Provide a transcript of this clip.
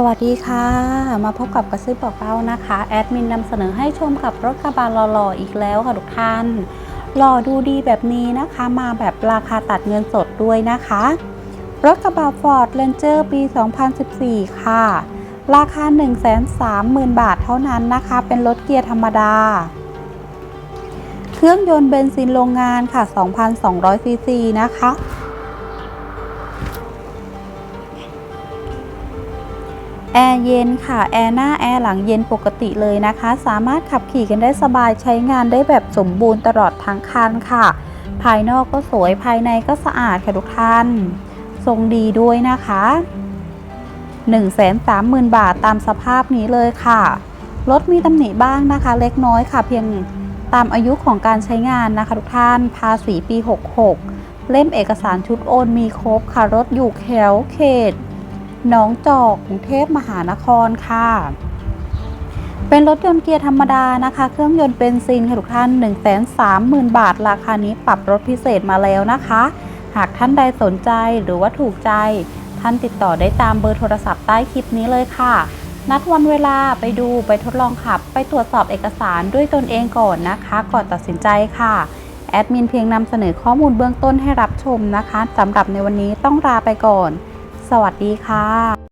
สวัสดีค่ะ มาพบกับกระซิบบอกเล่านะคะ แอดมินนำเสนอให้ชมกับรถกระบะหล่อๆอีกแล้วค่ะทุกท่านหล่อดูดีแบบนี้นะคะ มาแบบราคาตัดเงินสดด้วยนะคะ รถกระบะ Ford Ranger ปี 2014 ค่ะ ราคา 130,000 บาทเท่านั้นนะคะ เป็นรถเกียร์ธรรมดา เครื่องยนต์เบนซินโรงงานค่ะ 2,200ซีซีนะคะ แอร์เย็นค่ะ แอร์หน้าแอร์หลังเย็นปกติเลยนะคะ สามารถขับขี่กันได้สบายใช้งานได้แบบสมบูรณ์ตลอดทั้งคันค่ะ ภายนอกก็สวยภายในก็สะอาดค่ะทุกท่าน ทรงดีด้วยนะคะ 130,000 บาทตามสภาพนี้เลยค่ะรถมีตำหนิบ้างนะคะ เล็กน้อยค่ะ เพียงตามอายุของการใช้งานนะคะ ทุกท่านภาษีปี 66 เล่มเอกสารชุดโอนมีครบค่ะรถอยู่แถวเขต หนองจอกกรุงเทพมหานครค่ะ เป็นรถยนต์เกียร์ธรรมดานะคะ เครื่องยนต์เบนซินค่ะทุกท่าน 1 3 0 0 0 0 บาท ราคานี้ปรับรถพิเศษมาแล้วนะคะ หากท่านใดสนใจหรือว่าถูกใจ ท่านติดต่อได้ตามเบอร์โทรศัพท์ใต้คลิปนี้เลยค่ะ นัดวันเวลาไปดูไปทดลองขับ ไปตรวจสอบเอกสารด้วยตนเองก่อนนะคะ ก่อนตัดสินใจค่ะแอดมินเพียงนำเสนอข้อมูลเบื้องต้นให้รับชมนะคะสำหรับในวันนี้ต้องลาไปก่อน สวัสดีค่ะ